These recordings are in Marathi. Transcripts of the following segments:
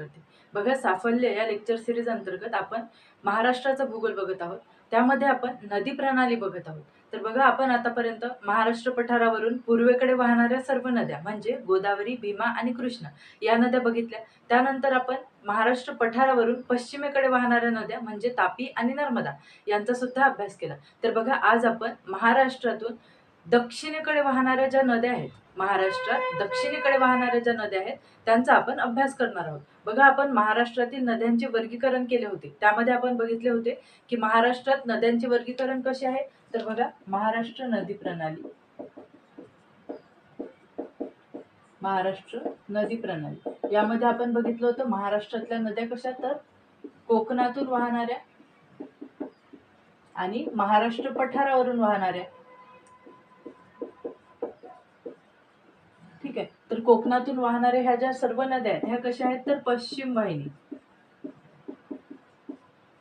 करते. बघा साफल्य या लेक्चर सिरीज अंतर्गत आपण महाराष्ट्राचा भूगोल बघत आहोत. त्यामध्ये आपण नदी प्रणाली बघत आहोत. तर बघा आपण आतापर्यंत महाराष्ट्र पठारावरून पूर्वेकडे वाहणाऱ्या सर्व नद्या म्हणजे गोदावरी भीमा आणि कृष्णा या नद्या बघितल्या. त्यानंतर आपण महाराष्ट्र पठारावरून पश्चिमेकडे वाहणाऱ्या नद्या म्हणजे तापी आणि नर्मदा यांचा सुद्धा अभ्यास केला. तर बघा आज आपण महाराष्ट्रातून दक्षिणेकडे वाहणाऱ्या ज्या नद्या आहेत महाराष्ट्रात दक्षिणेकडे वाहणाऱ्या ज्या नद्या आहेत त्यांचा आपण अभ्यास करणार आहोत. बघा आपण महाराष्ट्रातील नद्यांचे वर्गीकरण केले होते. त्यामध्ये आपण बघितले होते की महाराष्ट्रात नद्यांचे वर्गीकरण कसे आहे? तर बघा महाराष्ट्र नदी प्रणाली. महाराष्ट्र नदी प्रणाली. यामध्ये आपण बघितलं होतं महाराष्ट्रातल्या नद्या कशा तर? कोकणातून वाहणाऱ्या आणि महाराष्ट्र पठारावरून वाहणाऱ्या. ठीक आहे. तर कोकणातून वाहणाऱ्या ह्या ज्या सर्व नद्या आहेत ह्या कशा आहेत? तर पश्चिम वाहिनी.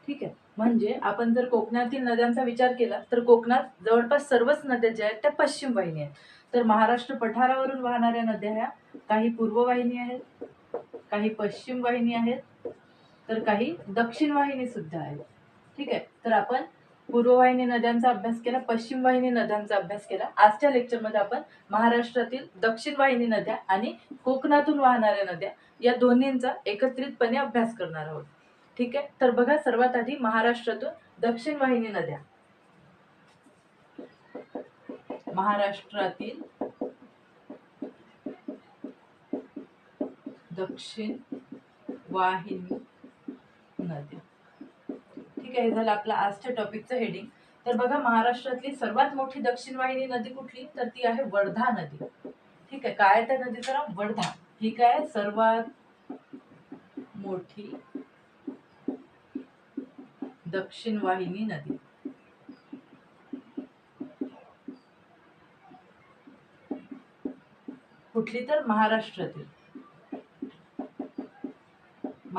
ठीक आहे. म्हणजे आपण जर कोकणातील नद्यांचा विचार केला तर कोकणात जवळपास सर्वच नद्या ज्या आहेत त्या पश्चिम वाहिनी आहेत. तर महाराष्ट्र पठारावरून वाहणाऱ्या नद्या ह्या काही पूर्व वाहिनी आहेत काही पश्चिम वाहिनी आहेत तर काही दक्षिण वाहिनी सुद्धा आहेत. ठीक आहे. तर आपण पूर्ववाहिनी नद्यांचा अभ्यास केला पश्चिम वाहिनी नद्यांचा अभ्यास केला. आजच्या लेक्चरमध्ये आपण महाराष्ट्रातील दक्षिण वाहिनी नद्या आणि कोकणातून वाहणाऱ्या नद्या या दोन्हींचा एकत्रितपणे अभ्यास करणार आहोत. ठीक आहे? तर बघा सर्वात आधी महाराष्ट्रातून दक्षिण वाहिनी नद्या. महाराष्ट्रातील दक्षिण वाहिनी नद्या. ठीक आहे हे झालं आपलं आजच्या टॉपिकचं हेडिंग तर बघा महाराष्ट्रातली सर्वात मोठी दक्षिण वाहिनी नदी कुठली? तर ती आहे वर्धा नदी. ठीक आहे काय त्या नदीचं नाव? वर्धा. ठीक आहे? सर्वात मोठी दक्षिण वाहिनी नदी. कुठली तर महाराष्ट्रातील.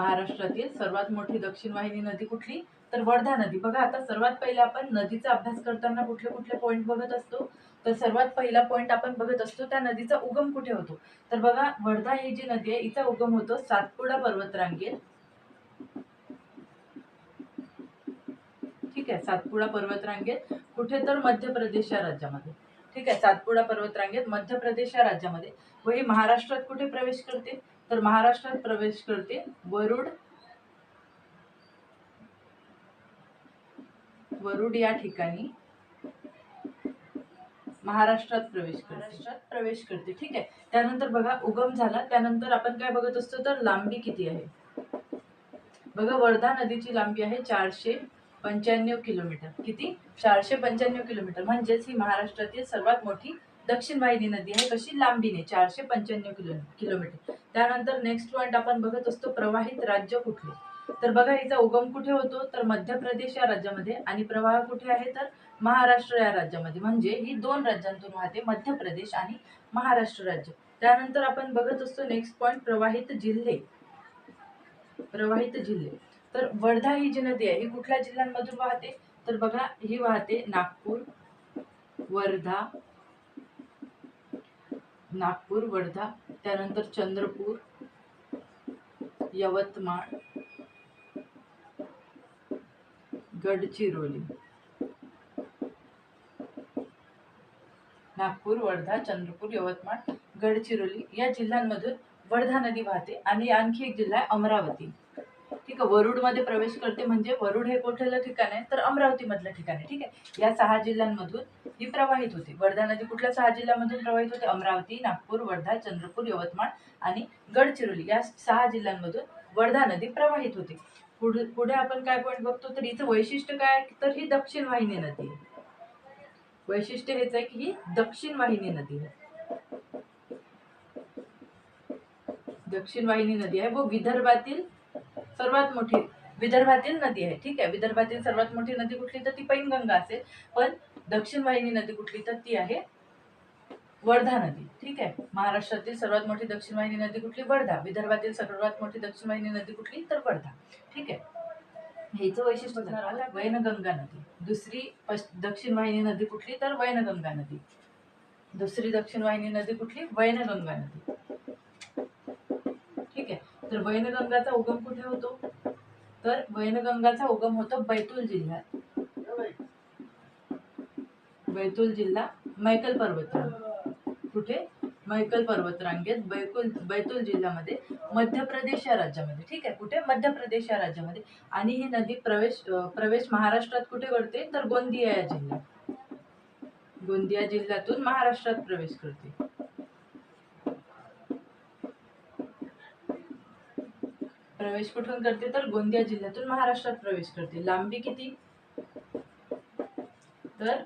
महाराष्ट्रातील सर्वात मोठी दक्षिण वाहिनी नदी कुठली? तर वर्धा नदी. बघा आता सर्वात पहिले आपण नदीचा अभ्यास करताना कुठले कुठले पॉईंट बघत असतो? तर सर्वात पहिला पॉईंट आपण बघत असतो त्या नदीचा उगम कुठे होतो? तर बघा वर्धा ही जी नदी आहे हिचा उगम होतो सातपुडा पर्वतरांगेत. ठीक आहे सातपुडा पर्वतरांगेत. कुठे तर मध्य प्रदेश या राज्यामध्ये. ठीक आहे सातपुडा पर्वतरांगेत मध्य प्रदेश या राज्यामध्ये. व ही महाराष्ट्रात कुठे प्रवेश करते? तर महाराष्ट्रात प्रवेश करते. वरुड वरुड या ठिकाणी महाराष्ट्रात प्रवेश महाराष्ट्रात प्रवेश करते. ठीक आहे. त्यानंतर बघा उगम झाला. त्यानंतर आपण काय बघत असतो तर लांबी किती आहे? बघा वर्धा नदीची लांबी आहे चारशे पंच्याण्णव किलोमीटर. किती? चारशे पंच्याण्णव किलोमीटर. म्हणजेच ही महाराष्ट्रातील सर्वात मोठी दक्षिण वाहिनी नदी आहे कशी लांबीने चारशे पंच्याण्णव किलो किलोमीटर. त्यानंतर नेक्स्ट पॉईंट आपण बघत असतो प्रवाहित राज्य कुठले? तर बघा हिचा उगम कुठे होतो? तर मध्य प्रदेश या राज्यामध्ये. आणि प्रवाह कुठे आहे? तर महाराष्ट्र या राज्यामध्ये. म्हणजे ही दोन राज्यांतून वाहते मध्य प्रदेश आणि महाराष्ट्र राज्य. त्यानंतर आपण बघत असतो नेक्स्ट पॉईंट प्रवाहित जिल्हे. प्रवाहित जिल्हे. तर वर्धा ही जी नदी आहे ही कुठल्या जिल्ह्यांमधून वाहते? तर बघा ही वाहते नागपूर वर्धा नागपूर वर्धा त्यानंतर चंद्रपूर यवतमाळ गडचिरोली. नागपूर वर्धा चंद्रपूर यवतमाळ गडचिरोली या जिल्ह्यांमधून वर्धा नदी वाहते आणि आणखी एक जिल्हा आहे अमरावती. ठीक आहे वरुडमध्ये प्रवेश करते म्हणजे वरुड हे कुठलं ठिकाण आहे? तर अमरावती मधलं ठिकाण आहे. ठीक आहे या सहा जिल्ह्यांमधून ही प्रवाहित होते. वर्धा नदी कुठल्या सहा जिल्ह्यांमधून प्रवाहित होते? अमरावती नागपूर वर्धा चंद्रपूर यवतमाळ आणि गडचिरोली या सहा जिल्ह्यांमधून वर्धा नदी प्रवाहित होते. पुढे पुढे आपण काय पॉईंट बघतो? तर हिचं वैशिष्ट्य काय आहे? तर ही दक्षिण वाहिनी नदी आहे. वैशिष्ट्य हेच आहे की ही दक्षिण वाहिनी नदी आहे. दक्षिण वाहिनी नदी आहे. व विदर्भातील सर्वात मोठी विदर्भातील नदी आहे ठीक आहे. विदर्भातील सर्वात मोठी नदी कुठली तर ती पैनगंगा असेल. पण दक्षिण वाहिनी नदी कुठली तर ती आहे वर्धा नदी ठीक आहे. महाराष्ट्रातील सर्वात मोठी दक्षिण वाहिनी नदी कुठली? वर्धा. विदर्भातील सर्वात मोठी दक्षिण वाहिनी नदी कुठली? तर वर्धा ठीक आहे. हेच वैशिष्ट्य वैनगंगा नदी. दुसरी दक्षिण वाहिनी नदी कुठली? तर वैनगंगा नदी. दुसरी दक्षिण वाहिनी नदी कुठली? वैनगंगा नदी. ठीक आहे. तर वैनगंगाचा उगम कुठे होतो? तर वैनगंगाचा उगम होतो बैतूल जिल्ह्यात. बैतूल जिल्हा मैकल पर्वतरांग. कुठे? मैकल पर्वतरांगेत बैकुल बैतूल जिल्ह्यामध्ये मध्य प्रदेश या राज्यामध्ये. ठीक आहे? कुठे? मध्य प्रदेश या राज्यामध्ये. आणि ही नदी प्रवेश प्रवेश महाराष्ट्रात कुठे करते तर गोंदिया या जिल्ह्यात. गोंदिया जिल्ह्यातून महाराष्ट्रात प्रवेश करते. प्रवेश कुठून करते? तर गोंदिया जिल्ह्यातून महाराष्ट्रात प्रवेश करते. लांबी किती? तर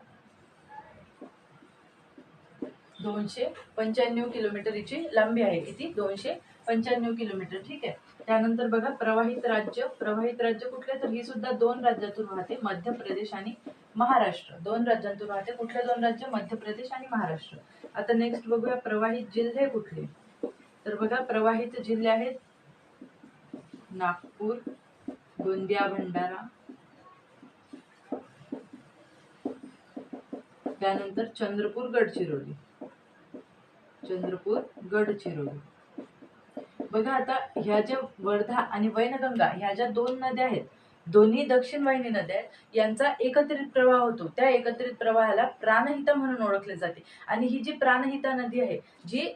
दोनशे पंच्याण्णव किलोमीटर हिची लांबी आहे. किती? दोनशे पंच्याण्णव किलोमीटर. ठीक आहे. त्यानंतर बघा प्रवाहित राज्य. प्रवाहित राज्य कुठले? तर ही सुद्धा दोन राज्यातून वाहते. मध्य प्रदेश आणि महाराष्ट्र. दोन राज्यांतून वाहते. कुठले दोन राज्य? मध्य प्रदेश आणि महाराष्ट्र. आता नेक्स्ट बघूया प्रवाहित जिल्हे कुठले? तर बघा प्रवाहित जिल्हे आहेत नागपूर गोंदिया भंडारा. त्यानंतर चंद्रपूर गडचिरोली. चंद्रपूर गडचिरोली. बघा आता ह्या ज्या वर्धा आणि वैनगंगा ह्या ज्या दोन नद्या आहेत दोन्ही दक्षिण वाहिनी नद्या आहेत यांचा एकत्रित प्रवाह होतो. त्या एकत्रित प्रवाहाला प्राणहिता म्हणून ओळखले जाते. आणि ही जी प्राणहिता नदी आहे जी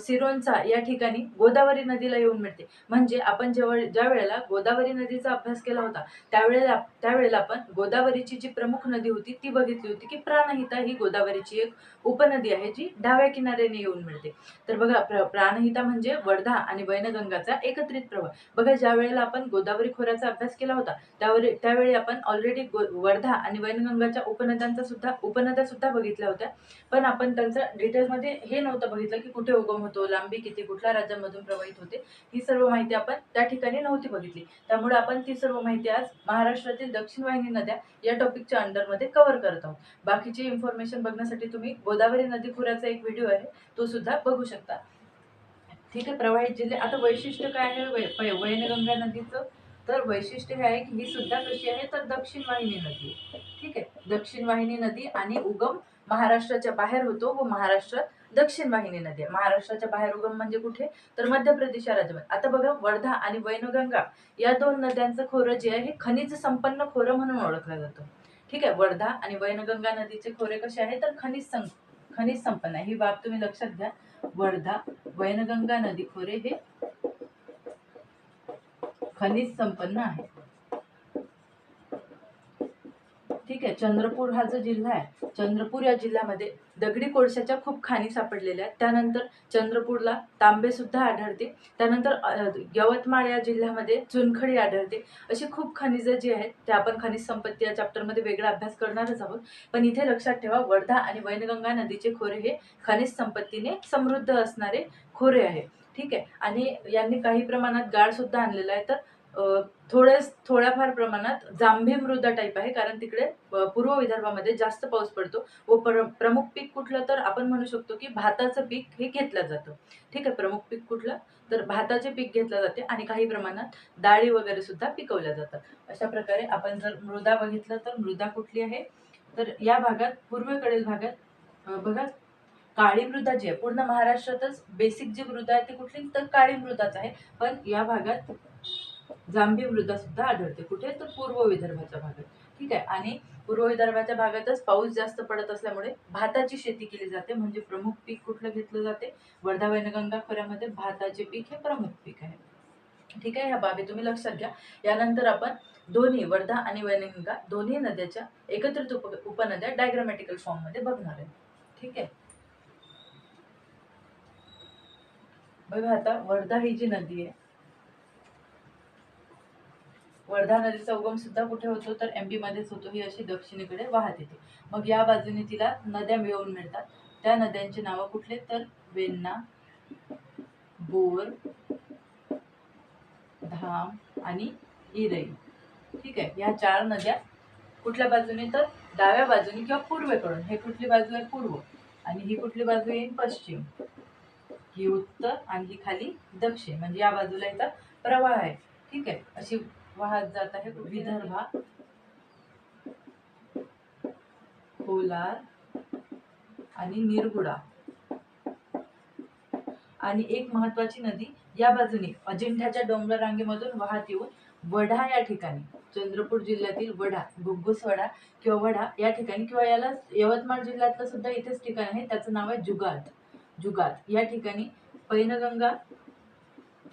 सिरोंचा या ठिकाणी गोदावरी नदीला येऊन मिळते. म्हणजे आपण जेव्हा ज्या वेळेला गोदावरी नदीचा अभ्यास केला होता त्यावेळेला त्यावेळेला आपण गोदावरीची जी प्रमुख नदी होती ती बघितली होती की प्राणहिता ही गोदावरीची एक उपनदी आहे जी डाव्या किनाऱ्याने येऊन मिळते. तर बघा प्र प्राणहिता म्हणजे वर्धा आणि वैनगंगाचा एकत्रित प्रवाह. बघा ज्या वेळेला आपण गोदावरी खोऱ्याचा अभ्यास केला होता त्यावेळी त्यावेळी आपण ऑलरेडी वर्धा आणि वैनगंगाच्या उपनद्यांचा सुद्धा उपनद्या सुद्धा बघितल्या होत्या. पण आपण त्यांचं डिटेल्समध्ये हे नव्हतं बघितलं की कुठे उगम होतो लांबी किती कुठल्या राज्यांमधून प्रवाहित होते. ही सर्व माहिती आपण त्या ठिकाणी नव्हती बघितली. त्यामुळे आपण ती सर्व माहिती आज महाराष्ट्रातील दक्षिण वाहिनी नद्या या टॉपिकच्या अंडरमध्ये कव्हर करत आहोत. बाकीची इन्फॉर्मेशन बघण्यासाठी तुम्ही गोदावरी नदी खोऱ्याचा एक व्हिडिओ आहे तो सुद्धा बघू शकता. ठीक आहे प्रवाहित जिल्हे. आता वैशिष्ट्य काय आहे? वै वैनगंगा नदीचं? तर वैशिष्ट्य हे आहे की ही सुद्धा कशी आहे तर दक्षिण वाहिनी नदी. ठीक आहे? दक्षिण वाहिनी नदी आणि उगम महाराष्ट्राच्या बाहेर होतो व महाराष्ट्रात दक्षिण वाहिनी नदी आहे. महाराष्ट्राच्या बाहेर उगम म्हणजे कुठे? तर मध्य प्रदेश या राज्यामध्ये. आता बघा वर्धा आणि वैनगंगा या दोन नद्यांचं खोरं जे आहे हे खनिज संपन्न खोरं म्हणून ओळखलं जातं. ठीक आहे? वर्धा आणि वैनगंगा नदीचे खोरे कसे आहे? तर खनिज सं खनिज संपन्न आहे. ही बाब तुम्ही लक्षात घ्या. वर्धा वैनगंगा नदी खोरे हे खनिज संपन्न आहे. ठीक आहे चंद्रपूर हा जो जिल्हा आहे चंद्रपूर या जिल्ह्यामध्ये दगडी कोळशाच्या खूप खाणी सापडलेल्या आहेत. त्यानंतर चंद्रपूरला तांबे सुद्धा आढळते. त्यानंतर यवतमाळ या जिल्ह्यामध्ये चुनखडी आढळते. अशी खूप खनिजं जी आहेत ते आपण खनिज संपत्ती या चॅप्टरमध्ये वेगळा अभ्यास करणारच आहोत. पण इथे लक्षात ठेवा वर्धा आणि वैनगंगा नदीचे खोरे हे खनिज संपत्तीने समृद्ध असणारे खोरे आहे ठीक आहे. आणि यांनी काही प्रमाणात गाळ सुद्धा आणलेला आहे. तर थोड्या थोड्याफार प्रमाणात जांभी मृदा टाईप आहे. कारण तिकडे पूर्व विदर्भामध्ये जास्त पाऊस पडतो व पर प्रमुख पीक कुठलं तर आपण म्हणू शकतो की भाताचं पीक हे घेतलं जातं. ठीक आहे प्रमुख पीक कुठलं तर भाताचे पीक घेतलं जाते आणि काही प्रमाणात डाळी वगैरे सुद्धा पिकवल्या जातात. अशा प्रकारे आपण जर मृदा बघितलं तर मृदा कुठली आहे? तर या भागात पूर्वेकडील भागात बघा काळी मृदा जी आहे पूर्ण महाराष्ट्रातच बेसिक जी मृदा आहे ती कुठली तर काळी मृदाच आहे पण या भागात जांभी मृदा सुद्धा आढळते. कुठे? तर पूर्व विदर्भाच्या भागात. ठीक आहे? आणि पूर्व विदर्भाच्या भागातच पाऊस जास्त पडत असल्यामुळे भाताची शेती केली जाते म्हणजे प्रमुख पीक कुठलं घेतलं जाते? वर्धा वैनगंगा खोऱ्यामध्ये भाताचे पीक हे प्रमुख पीक आहे. ठीक आहे? ह्या बाबी तुम्ही लक्षात घ्या. यानंतर आपण दोन्ही वर्धा आणि वैनगंगा दोन्ही नद्याच्या एकत्रित उप उपनद्या डायग्रामॅटिकल फॉर्ममध्ये बघणार आहे. ठीक आहे? बघा आता वर्धा ही जी नदी आहे वर्धा नदीचा उगम सुद्धा कुठे होतो? तर एम मध्येच होतो. ही अशी दक्षिणेकडे वाहत येते. मग या बाजूने तिला नद्या मिळवून मिळतात. त्या नद्यांची नावं कुठले तर वेण्णा बोर धाम आणि इरई. ठीक आहे? या चार नद्या कुठल्या बाजूने? तर डाव्या बाजूने किंवा पूर्वेकडून. हे कुठली बाजू आहे? पूर्व. आणि ही कुठली बाजू येईल पश्चिम. ही उत्तर आणि ही खाली दक्षिण म्हणजे या बाजूला याचा प्रवाह आहे. ठीक आहे? अशी वाहत जात आहे विदर्भा. कोलार आणि निरगुडा. आणि एक महत्वाची नदी या बाजूने अजिंठ्याच्या डोंगर रांगेमधून वाहत येऊन वढा या ठिकाणी चंद्रपूर जिल्ह्यातील वढा गुग्गुसवडा किंवा वढा या ठिकाणी किंवा याला यवतमाळ जिल्ह्यातलं सुद्धा इथेच ठिकाण आहे. त्याचं नाव आहे जुगात जुगात या ठिकाणी पैनगंगा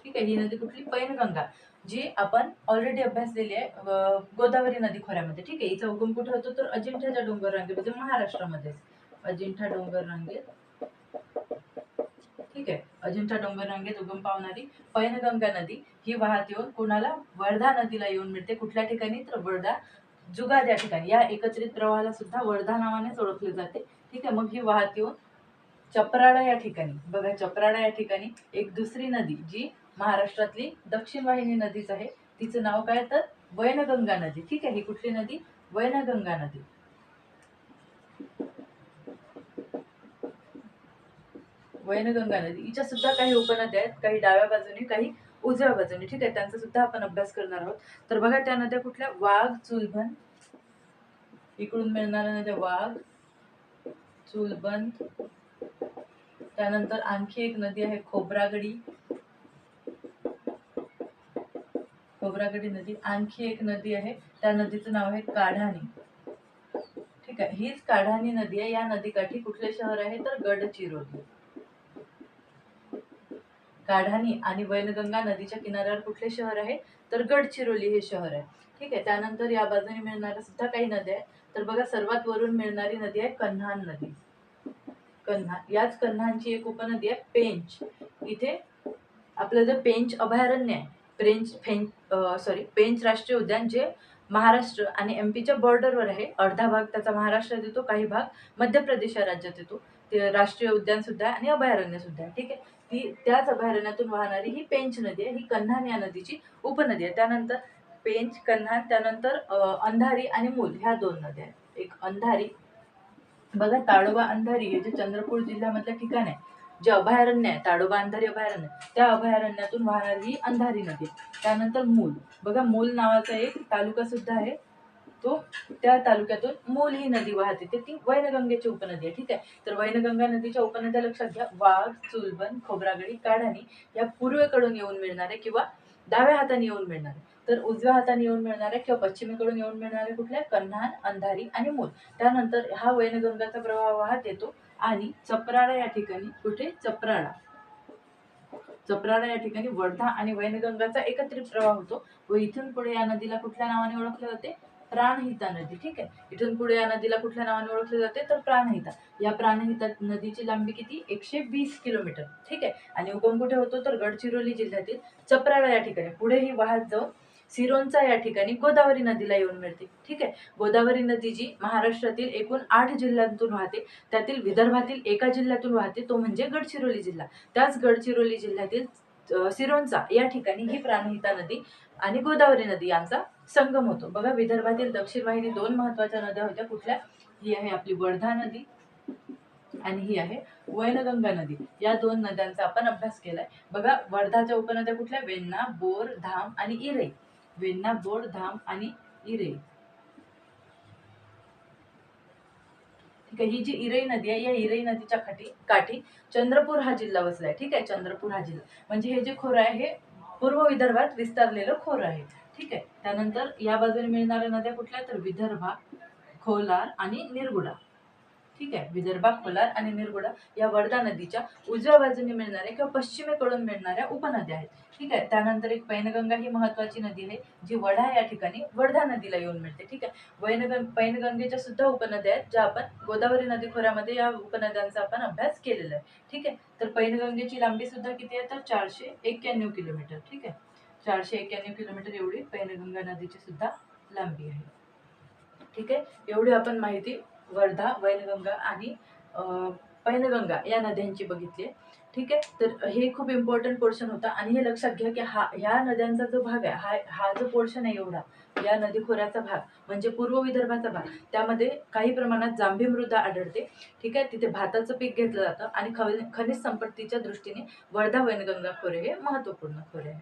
ठीक आहे ही नदी कुठली? पैनगंगा जी आपण ऑलरेडी अभ्यासलेली आहे गोदावरी नदी खोऱ्यामध्ये. ठीक आहे हिचा उगम कुठे होतो? तर अजिंठ्याच्या डोंगर रांगेमध्ये महाराष्ट्रामध्ये अजिंठा डोंगर रांगेत ठीक आहे अजिंठा डोंगर रांगेत उगम पावणारी पैनगंगा नदी ही वाहत येऊन कोणाला? वर्धा नदीला येऊन मिळते. कुठल्या ठिकाणी? तर वर्धा जुगाद या ठिकाणी. या एकत्रित प्रवाहाला सुद्धा वर्धा नावानेच ओळखले जाते. ठीक आहे मग ही वाहत येऊन चपराळा या ठिकाणी. बघा चपराळा या ठिकाणी एक दुसरी नदी जी महाराष्ट्रातली दक्षिण वाहिनी नदीच आहे. तिचं नाव काय? तर वैनगंगा नदी. ठीक आहे ही कुठली नदी? वैनगंगा नदी. वैनगंगा नदी. हिच्या सुद्धा काही उपनद्या आहेत काही डाव्या बाजूने काही उजव्या बाजूने. ठीक आहे त्यांचा सुद्धा आपण अभ्यास करणार आहोत. तर बघा त्या नद्या कुठल्या? वाघ चुलबन. इकडून मिळणाऱ्या नद्या वाघ चुलबंद त्यानंतर आणखी एक नदी आहे खोब्रागडी. खोब्रागडी नदी आणखी एक नदी आहे. त्या नदीचं नाव आहे काढाणी. ठीक आहे हीच काढाणी नदी आहे. या नदीकाठी कुठले शहर आहे? तर गडचिरोली. काढाणी आणि वैनगंगा नदीच्या किनाऱ्यावर कुठले शहर आहे? तर गडचिरोली हे शहर आहे. ठीक आहे त्यानंतर या बाजूने मिळणाऱ्या सुद्धा काही नद्या आहेत. तर बघा सर्वात वरून मिळणारी नदी आहे कन्हान नदी. कन्हा याच कन्हांची एक उपनदी आहे पेंच. इथे आपलं जे पेंच अभयारण्य आहे पेंच फेंच सॉरी पेंच राष्ट्रीय उद्यान जे महाराष्ट्र आणि एम पीच्या बॉर्डरवर आहे अर्धा भाग त्याचा महाराष्ट्रात येतो काही भाग मध्य प्रदेश या राज्यात येतो. ते राष्ट्रीय उद्यान सुद्धा आहे आणि अभयारण्य सुद्धा आहे ठीक आहे? ती त्याच अभयारण्यातून वाहणारी ही पेंच नदी आहे ही कन्हान या नदीची उपनदी आहे. त्यानंतर पेंच कन्हान त्यानंतर अंधारी आणि मूल ह्या दोन नद्या आहेत. एक अंधारी बघा ताडोबा अंधारी हे जे चंद्रपूर जिल्ह्यामधलं ठिकाण आहे जे अभयारण्य आहे ताडोबा अंधारी अभयारण्य त्या अभयारण्यातून वाहणारी ही अंधारी नदी त्यानंतर मूल. बघा मूल नावाचा एक तालुका सुद्धा आहे. तो त्या तालुक्यातून मूल ही नदी वाहते. ते ती वैनगंगेची उपनदी आहे ठीक आहे? तर वैनगंगा नदीच्या उपनद्या लक्षात घ्या. वाघ चुलबन खोबरागडी काढाणी या पूर्वेकडून येऊन मिळणारे किंवा डाव्या हाताने येऊन मिळणारे. तर उजव्या हाताने येऊन मिळणाऱ्या किंवा पश्चिमेकडून येऊन मिळणारे कुठल्या? कन्हान अंधारी आणि मूल. त्यानंतर हा वैनगंगाचा प्रवाह वाहत येतो आणि चपराळा या ठिकाणी कुठे? चपराळा. चपराळा या ठिकाणी वर्धा आणि वैनगंगाचा एकत्रित प्रवाह होतो व इथून पुढे या नदीला कुठल्या नावाने ओळखले जाते? प्राणहिता नदी. ठीक आहे? इथून पुढे या नदीला कुठल्या नावाने ओळखले जाते? तर प्राणहिता. या प्राणहिता नदीची लांबी किती? एकशे वीस किलोमीटर. ठीक आहे? आणि उगम कुठे होतो? तर गडचिरोली जिल्ह्यातील चपराळा या ठिकाणी. पुढे ही वाहत जाऊन सिरोंचा या ठिकाणी गोदावरी नदीला येऊन मिळते. ठीक आहे? गोदावरी नदी जी महाराष्ट्रातील एकूण आठ जिल्ह्यांतून वाहते. त्यातील विदर्भातील एका जिल्ह्यातून वाहते तो म्हणजे गडचिरोली जिल्हा. त्याच गडचिरोली जिल्ह्यातील सिरोंचा या ठिकाणी ही प्राणहिता नदी आणि गोदावरी नदी यांचा संगम होतो. बघा विदर्भातील दक्षिण वाहिनी दोन महत्त्वाच्या नद्या होत्या. कुठल्या? ही आहे आपली वर्धा नदी आणि ही आहे वैनगंगा नदी. या दोन नद्यांचा आपण अभ्यास केलाय. बघा वर्धाच्या उपनद्या कुठल्या? वेण्णा बोर धाम आणि इरई. वेण्णा बोर धाम आणि इरे. ठीक आहे ही जी इरई नदी आहे या इरई नदीच्या काठी काठी चंद्रपूर हा जिल्हा बसलाय ठीक आहे चंद्रपूर हा जिल्हा. म्हणजे हे जे खोरं आहे हे पूर्व विदर्भात विस्तारलेलं खोरं आहे. ठीक आहे त्यानंतर या बाजूने मिळणाऱ्या नद्या कुठल्या? तर विदर्भा खोलार आणि निरगुडा. ठीक आहे विदर्भा खोलार आणि निरगुडा या वर्धा नदीच्या उजव्या बाजूने मिळणाऱ्या किंवा पश्चिमेकडून मिळणाऱ्या उपनद्या आहेत. ठीक आहे त्यानंतर एक पैनगंगा ही महत्वाची नदी आहे जी वढा या ठिकाणी वर्धा नदीला येऊन मिळते. ठीक आहे वैनगंग पैनगंगेच्या सुद्धा उपनद्या आहेत ज्या आपण गोदावरी नदी खोऱ्यामध्ये या उपनद्यांचा आपण अभ्यास केलेला आहे. ठीक आहे तर पैनगंगेची लांबी सुद्धा किती आहे? तर चारशे एक्क्याण्णव किलोमीटर. ठीक आहे चारशे एक्क्याण्णव किलोमीटर एवढी पैनगंगा नदीची सुद्धा लांबी आहे. ठीक आहे एवढी आपण माहिती वर्धा वैनगंगा आणि पैनगंगा या नद्यांची बघितली ठीक आहे? तर हे खूप इम्पॉर्टंट पोर्शन होता आणि हे लक्षात घ्या की हा ह्या नद्यांचा जो भाग आहे हा हा जो पोर्शन आहे एवढा या नदी खोऱ्याचा भाग म्हणजे पूर्व विदर्भाचा भाग त्यामध्ये काही प्रमाणात जांभी मृदा आढळते. ठीक आहे? तिथे भाताचं पीक घेतलं जातं आणि खनिज संपत्तीच्या दृष्टीने वर्धा वैनगंगा खोरे हे महत्त्वपूर्ण खोरे आहे.